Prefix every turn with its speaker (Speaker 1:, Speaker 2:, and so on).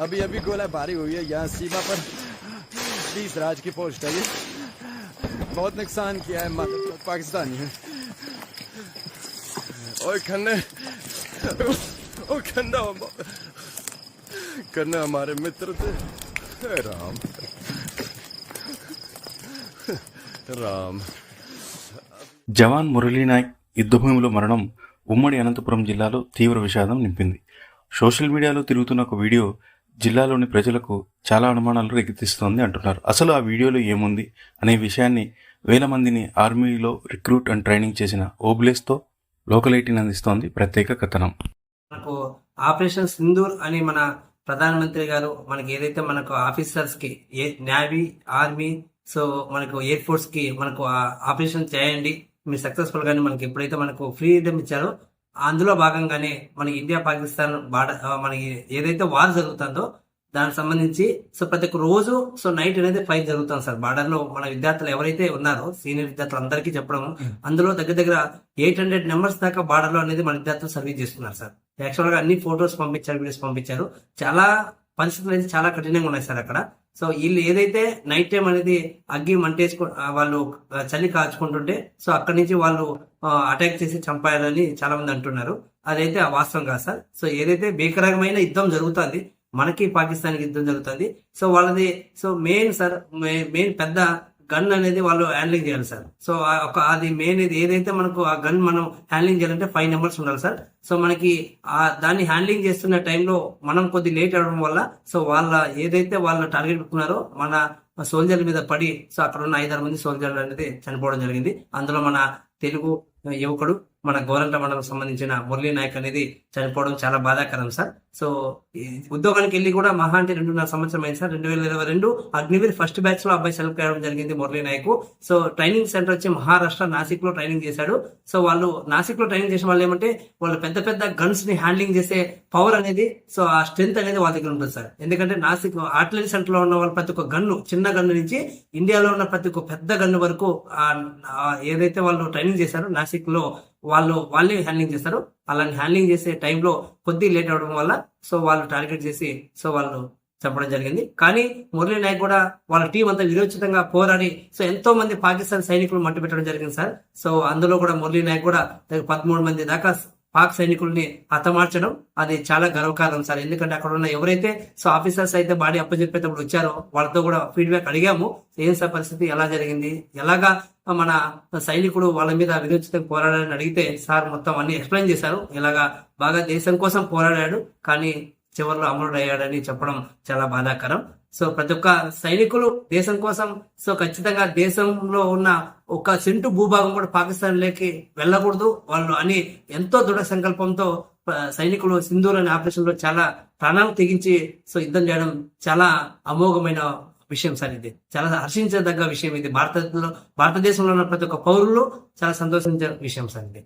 Speaker 1: अभी अभी गोलाबारी हुई है यहाँ सीमा पर बीस राज की पोस्ट है ये बहुत नुकसान किया है मदद पाकिस्तानी है और खन्ने ओ खन्ना खन्ना हमारे मित्र थे हे राम राम
Speaker 2: జవాన్ మురళీనాయక్ యుద్ధభూమిలో మరణం ఉమ్మడి అనంతపురం జిల్లాలో తీవ్ర విషాదం నింపింది సోషల్ మీడియాలో తిరుగుతున్న ఒక వీడియో జిల్లాలోని ప్రజలకు చాలా అనుమానాలు రేకెత్తిస్తోంది అంటున్నారు. అసలు ఆ వీడియోలో ఏముంది అనే విషయాన్ని వేల మందిని ఆర్మీలో రిక్రూట్ అండ్ ట్రైనింగ్ చేసిన ఓబ్లేస్తో లోకల్ ఎయిటీన్ అందిస్తోంది ప్రత్యేక కథనం.
Speaker 3: మనకు ఆపరేషన్ సింధూర్ అని మన ప్రధానమంత్రి గారు మనకి ఏదైతే మనకు ఆఫీసర్స్కి ఏ నేవీ ఆర్మీ సో మనకు ఎయిర్ ఫోర్స్కి మనకు ఆ ఆపరేషన్ చేయండి. మీరు సక్సెస్ఫుల్ గానే మనకి ఎప్పుడైతే మనకు ఫ్రీడమ్ ఇచ్చారో అందులో భాగంగానే మన ఇండియా పాకిస్తాన్ బాడ మనకి ఏదైతే వార్ జరుగుతుందో దానికి సంబంధించి సో ప్రతి ఒక్క రోజు సో నైట్ అనేది ఫైట్ జరుగుతుంది సార్. బార్డర్లో మన విద్యార్థులు ఎవరైతే ఉన్నారో సీనియర్ విద్యార్థులు అందరికీ చెప్పడం అందులో దగ్గర దగ్గర ఎయిట్ హండ్రెడ్ నెంబర్స్ దాకా బార్డర్లో అనేది మన విద్యార్థులు సర్వీస్ చేస్తున్నారు సార్. యాక్చువల్గా అన్ని ఫొటోస్ పంపించారు వీడియోస్ పంపించారు. చాలా పరిస్థితులు అయితే చాలా కఠినంగా ఉన్నాయి సార్ అక్కడ. సో వీళ్ళు ఏదైతే నైట్ టైం అనేది అగ్గి మంటేసుకో వాళ్ళు చలి కాచుకుంటుంటే సో అక్కడి నుంచి వాళ్ళు అటాక్ చేసి చంపాయాలని చాలా మంది అంటున్నారు. అదైతే ఆ వాస్తవం కాదు సార్. సో ఏదైతే భీకరమైన యుద్ధం జరుగుతుంది మనకి పాకిస్తాన్ యుద్ధం జరుగుతుంది సో వాళ్ళది సో మెయిన్ సార్ మెయిన్ పెద్ద గన్ అనేది వాళ్ళు హ్యాండ్లింగ్ చేయాలి సార్. సో ఒక అది మెయిన్ ఇది ఏదైతే మనకు ఆ గన్ మనం హ్యాండ్లింగ్ చేయాలంటే ఫైవ్ నెంబర్స్ ఉండాలి సార్. సో మనకి ఆ దాన్ని హ్యాండ్లింగ్ చేస్తున్న టైంలో మనం కొద్ది లేట్ అవడం వల్ల సో వాళ్ళ ఏదైతే వాళ్ళ టార్గెట్ పెట్టుకున్నారో మన సోల్జర్ల మీద పడి సో అక్కడ ఉన్న ఐదారు మంది సోల్జర్లు అనేది చనిపోవడం జరిగింది. అందులో మన తెలుగు యువకుడు మన గోరంట మండలం సంబంధించిన మురళీ నాయక్ అనేది చనిపోవడం చాలా బాధాకరం సార్. సో ఈ ఉద్యోగానికి వెళ్ళి కూడా మహా అంటే రెండున్నర సంవత్సరం అయింది సార్. రెండు వేల ఇరవై రెండు అగ్నివీర్ ఫస్ట్ బ్యాచ్లో అబ్బాయి సెలెక్ట్ కావడం జరిగింది Murali Nayak so training centre వచ్చి మహారాష్ట్ర నాసిక్లో ట్రైనింగ్ చేశాడు. సో వాళ్ళు నాసిక్లో ట్రైనింగ్ చేసిన వాళ్ళు ఏమంటే వాళ్ళు పెద్ద పెద్ద గన్స్ని హ్యాండ్లింగ్ చేసే పవర్ అనేది సో ఆ స్ట్రెంత్ అనేది వాళ్ళ దగ్గర ఉంటుంది సార్. ఎందుకంటే నాసిక్ ఆర్టిలరీ సెంటర్లో ఉన్న వాళ్ళు ప్రతి ఒక్క గన్ను చిన్న గన్ను నుంచి ఇండియాలో ఉన్న ప్రతి ఒక్క పెద్ద గన్ను వరకు ఏదైతే వాళ్ళు ట్రైనింగ్ చేశారో నాసిక్ లో వాళ్ళు వాళ్ళే హ్యాండ్లింగ్ చేస్తారు. అలాంటి హ్యాండ్లింగ్ చేసే టైంలో కొద్ది లేట్ అవడం వల్ల సో వాళ్ళు టార్గెట్ చేసి సో వాళ్ళు చంపడం జరిగింది. కానీ మురళీ నాయక్ కూడా వాళ్ళ టీం అంతా విరోచితంగా పోరాడి సో ఎంతో మంది పాకిస్తాన్ సైనికులు మట్టు పెట్టడం జరిగింది సార్. సో అందులో కూడా మురళీ నాయక్ కూడా పదమూడు మంది దాకా పాక్ సైనికుల్ని హతమార్చడం అది చాలా గర్వకారణం సార్. ఎందుకంటే అక్కడ ఉన్న ఎవరైతే సో ఆఫీసర్స్ అయితే బాడీ అప్పచెప్పేటప్పుడు వచ్చారో వాళ్ళతో కూడా ఫీడ్బ్యాక్ అడిగాము. ఏం సార్ పరిస్థితి? ఎలా జరిగింది? ఎలాగా మన సైనికుడు వాళ్ళ మీద విరోచితం పోరాడాలని అడిగితే సార్ మొత్తం అన్ని ఎక్స్ప్లెయిన్ చేశారు. ఇలాగా బాగా దేశం కోసం పోరాడాడు. కానీ చివరిలో అమరుడయ్యాడని చెప్పడం చాలా బాధాకరం. సో ప్రతి ఒక్క సైనికులు దేశం కోసం సో ఖచ్చితంగా దేశంలో ఉన్న ఒక సెంటు భూభాగం కూడా పాకిస్తాన్ లేకి వెళ్ళకూడదు. వాళ్ళు అని ఎంతో దృఢ సంకల్పంతో సైనికులు సింధూర్ అనే ఆపరేషన్లో చాలా ప్రాణాలు తెగించి సో యుద్ధం చేయడం చాలా అమోఘమైన విషయం సార్ ఇది. చాలా హర్షించదగ్గ విషయం ఇది. భారతదేశంలో భారతదేశంలో ఉన్న ప్రతి ఒక్క పౌరులు చాలా సంతోషించే విషయం సార్ ఇది.